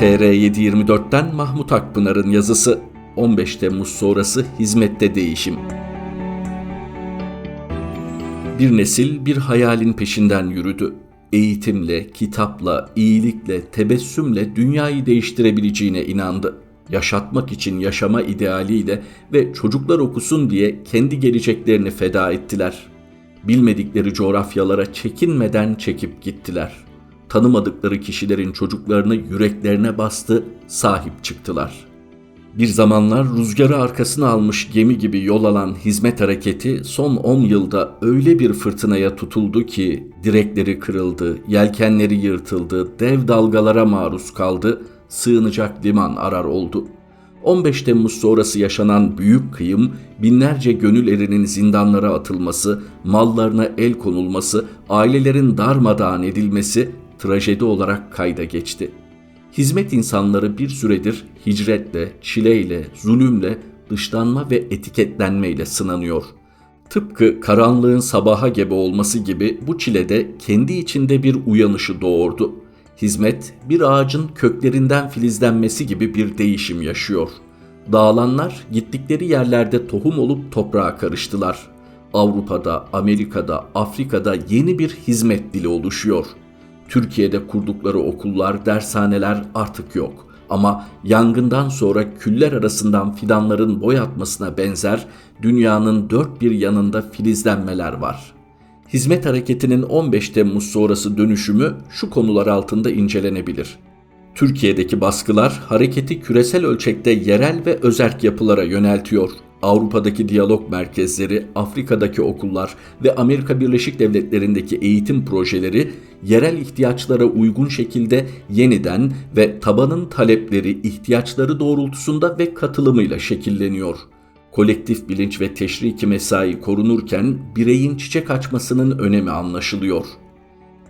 TR724'ten Mahmut Akpınar'ın yazısı 15 Temmuz sonrası hizmette değişim. Bir nesil bir hayalin peşinden yürüdü. Eğitimle, kitapla, iyilikle, tebessümle dünyayı değiştirebileceğine inandı. Yaşatmak için yaşama idealiyle ve çocuklar okusun diye kendi geleceklerini feda ettiler. Bilmedikleri coğrafyalara çekinmeden çekip gittiler. Tanımadıkları kişilerin çocuklarını yüreklerine bastı, sahip çıktılar.'' Bir zamanlar rüzgarı arkasına almış gemi gibi yol alan hizmet hareketi son 10 yılda öyle bir fırtınaya tutuldu ki direkleri kırıldı, yelkenleri yırtıldı, dev dalgalara maruz kaldı, sığınacak liman arar oldu. 15 Temmuz sonrası yaşanan büyük kıyım, binlerce gönül erinin zindanlara atılması, mallarına el konulması, ailelerin darmadağın edilmesi trajedi olarak kayda geçti.'' Hizmet insanları bir süredir hicretle, çileyle, zulümle, dışlanma ve etiketlenmeyle sınanıyor. Tıpkı karanlığın sabaha gebe olması gibi bu çilede kendi içinde bir uyanışı doğurdu. Hizmet bir ağacın köklerinden filizlenmesi gibi bir değişim yaşıyor. Dağılanlar gittikleri yerlerde tohum olup toprağa karıştılar. Avrupa'da, Amerika'da, Afrika'da yeni bir hizmet dili oluşuyor.'' Türkiye'de kurdukları okullar, dershaneler artık yok. Ama yangından sonra küller arasından fidanların boy atmasına benzer dünyanın dört bir yanında filizlenmeler var. Hizmet hareketinin 15 Temmuz sonrası dönüşümü şu konular altında incelenebilir. Türkiye'deki baskılar hareketi küresel ölçekte yerel ve özerk yapılara yöneltiyor. Avrupa'daki diyalog merkezleri, Afrika'daki okullar ve Amerika Birleşik Devletleri'ndeki eğitim projeleri yerel ihtiyaçlara uygun şekilde yeniden ve tabanın talepleri, ihtiyaçları doğrultusunda ve katılımıyla şekilleniyor. Kolektif bilinç ve teşriki mesai korunurken bireyin çiçek açmasının önemi anlaşılıyor.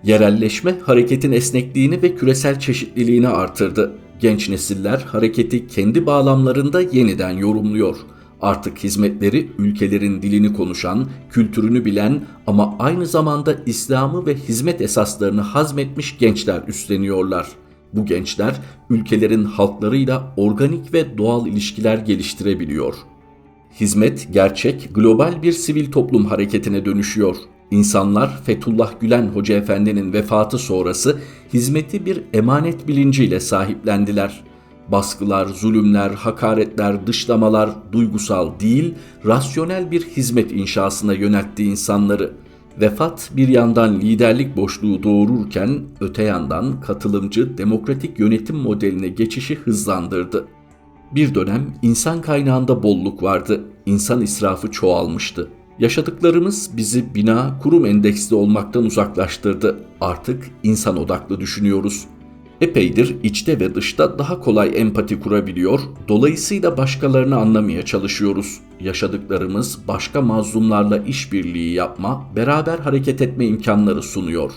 Yerelleşme hareketin esnekliğini ve küresel çeşitliliğini artırdı. Genç nesiller hareketi kendi bağlamlarında yeniden yorumluyor.'' Artık hizmetleri ülkelerin dilini konuşan, kültürünü bilen ama aynı zamanda İslam'ı ve hizmet esaslarını hazmetmiş gençler üstleniyorlar. Bu gençler ülkelerin halklarıyla organik ve doğal ilişkiler geliştirebiliyor. Hizmet gerçek, global bir sivil toplum hareketine dönüşüyor. İnsanlar Fethullah Gülen Hoca Efendi'nin vefatı sonrası hizmeti bir emanet bilinciyle sahiplendiler baskılar, zulümler, hakaretler, dışlamalar duygusal değil, rasyonel bir hizmet inşasına yöneltti insanları. Vefat bir yandan liderlik boşluğu doğururken öte yandan katılımcı demokratik yönetim modeline geçişi hızlandırdı. Bir dönem insan kaynağında bolluk vardı, insan israfı çoğalmıştı. Yaşadıklarımız bizi bina kurum endeksli olmaktan uzaklaştırdı. Artık insan odaklı düşünüyoruz. Epeydir içte ve dışta daha kolay empati kurabiliyor, dolayısıyla başkalarını anlamaya çalışıyoruz. Yaşadıklarımız başka mazlumlarla işbirliği yapma, beraber hareket etme imkanları sunuyor.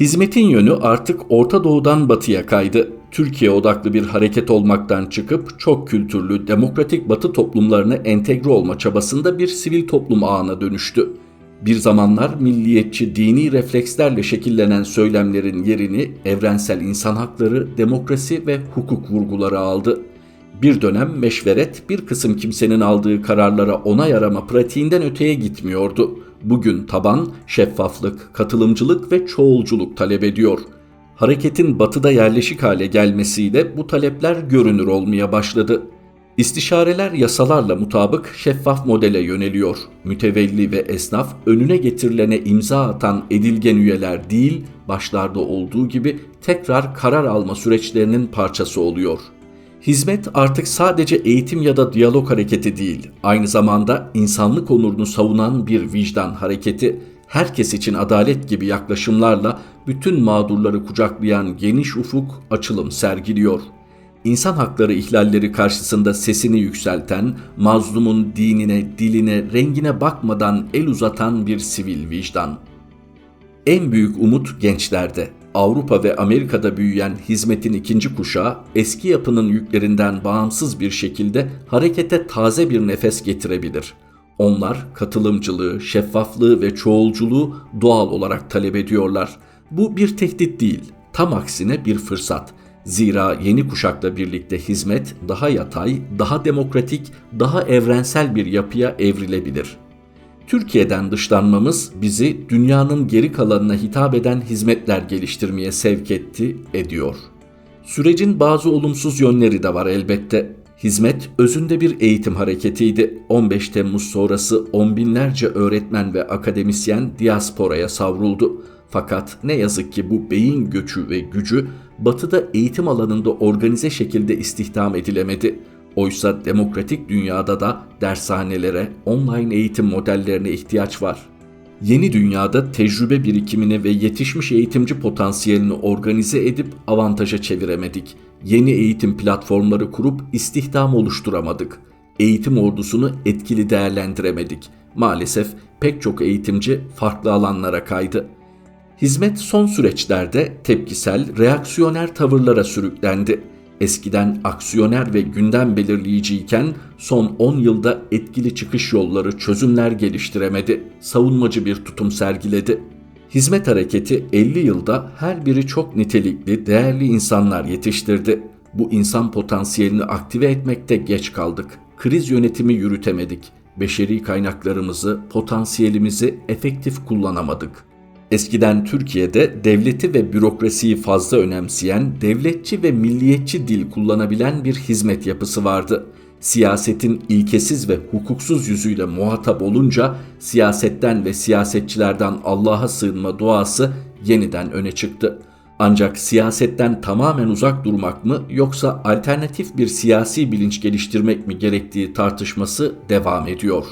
Hizmetin yönü artık Orta Doğu'dan batıya kaydı. Türkiye odaklı bir hareket olmaktan çıkıp çok kültürlü, demokratik batı toplumlarına entegre olma çabasında bir sivil toplum ağına dönüştü. Bir zamanlar milliyetçi dini reflekslerle şekillenen söylemlerin yerini evrensel insan hakları, demokrasi ve hukuk vurguları aldı. Bir dönem meşveret bir kısım kimsenin aldığı kararlara onay arama pratiğinden öteye gitmiyordu. Bugün taban şeffaflık, katılımcılık ve çoğulculuk talep ediyor. Hareketin batıda yerleşik hale gelmesiyle bu talepler görünür olmaya başladı. İstişareler yasalarla mutabık şeffaf modele yöneliyor. Mütevelli ve esnaf önüne getirilene imza atan edilgen üyeler değil, başlarda olduğu gibi tekrar karar alma süreçlerinin parçası oluyor. Hizmet artık sadece eğitim ya da diyalog hareketi değil, aynı zamanda insanlık onurunu savunan bir vicdan hareketi, herkes için adalet gibi yaklaşımlarla bütün mağdurları kucaklayan geniş ufuk açılım sergiliyor.'' İnsan hakları ihlalleri karşısında sesini yükselten, mazlumun dinine, diline, rengine bakmadan el uzatan bir sivil vicdan. En büyük umut gençlerde. Avrupa ve Amerika'da büyüyen hizmetin ikinci kuşağı eski yapının yüklerinden bağımsız bir şekilde harekete taze bir nefes getirebilir. Onlar katılımcılığı, şeffaflığı ve çoğulculuğu doğal olarak talep ediyorlar. Bu bir tehdit değil, tam aksine bir fırsat Zira yeni kuşakla birlikte hizmet daha yatay, daha demokratik, daha evrensel bir yapıya evrilebilir. Türkiye'den dışlanmamız bizi dünyanın geri kalanına hitap eden hizmetler geliştirmeye sevk etti, ediyor. Sürecin bazı olumsuz yönleri de var elbette. Hizmet özünde bir eğitim hareketiydi. 15 Temmuz sonrası on binlerce öğretmen ve akademisyen diasporaya savruldu. Fakat ne yazık ki bu beyin göçü ve gücü batıda eğitim alanında organize şekilde istihdam edilemedi. Oysa demokratik dünyada da dershanelere, online eğitim modellerine ihtiyaç var. Yeni dünyada tecrübe birikimini ve yetişmiş eğitimci potansiyelini organize edip avantaja çeviremedik. Yeni eğitim platformları kurup istihdam oluşturamadık. Eğitim ordusunu etkili değerlendiremedik. Maalesef pek çok eğitimci farklı alanlara kaydı. Hizmet son süreçlerde tepkisel, reaksiyoner tavırlara sürüklendi. Eskiden aksiyoner ve gündem belirleyiciyken son 10 yılda etkili çıkış yolları, çözümler geliştiremedi. Savunmacı bir tutum sergiledi. Hizmet hareketi 50 yılda her biri çok nitelikli, değerli insanlar yetiştirdi. Bu insan potansiyelini aktive etmekte geç kaldık. Kriz yönetimi yürütemedik. Beşeri kaynaklarımızı, potansiyelimizi efektif kullanamadık. Eskiden Türkiye'de devleti ve bürokrasiyi fazla önemseyen, devletçi ve milliyetçi dil kullanabilen bir hizmet yapısı vardı. Siyasetin ilkesiz ve hukuksuz yüzüyle muhatap olunca siyasetten ve siyasetçilerden Allah'a sığınma duası yeniden öne çıktı. Ancak siyasetten tamamen uzak durmak mı yoksa alternatif bir siyasi bilinç geliştirmek mi gerektiği tartışması devam ediyor.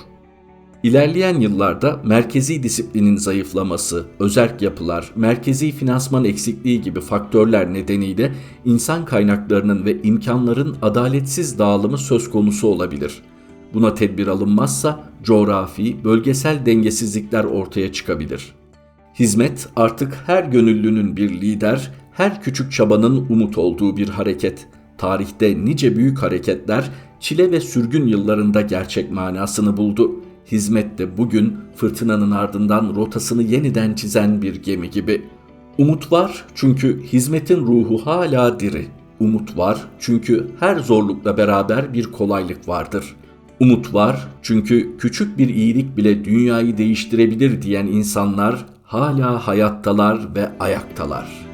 İlerleyen yıllarda merkezi disiplinin zayıflaması, özerk yapılar, merkezi finansman eksikliği gibi faktörler nedeniyle insan kaynaklarının ve imkanların adaletsiz dağılımı söz konusu olabilir. Buna tedbir alınmazsa coğrafi, bölgesel dengesizlikler ortaya çıkabilir. Hizmet artık her gönüllünün bir lider, her küçük çabanın umut olduğu bir hareket. Tarihte nice büyük hareketler çile ve sürgün yıllarında gerçek manasını buldu hizmet de bugün fırtınanın ardından rotasını yeniden çizen bir gemi gibi. Umut var çünkü hizmetin ruhu hala diri. Umut var çünkü her zorlukla beraber bir kolaylık vardır. Umut var çünkü küçük bir iyilik bile dünyayı değiştirebilir diyen insanlar hala hayattalar ve ayaktalar.''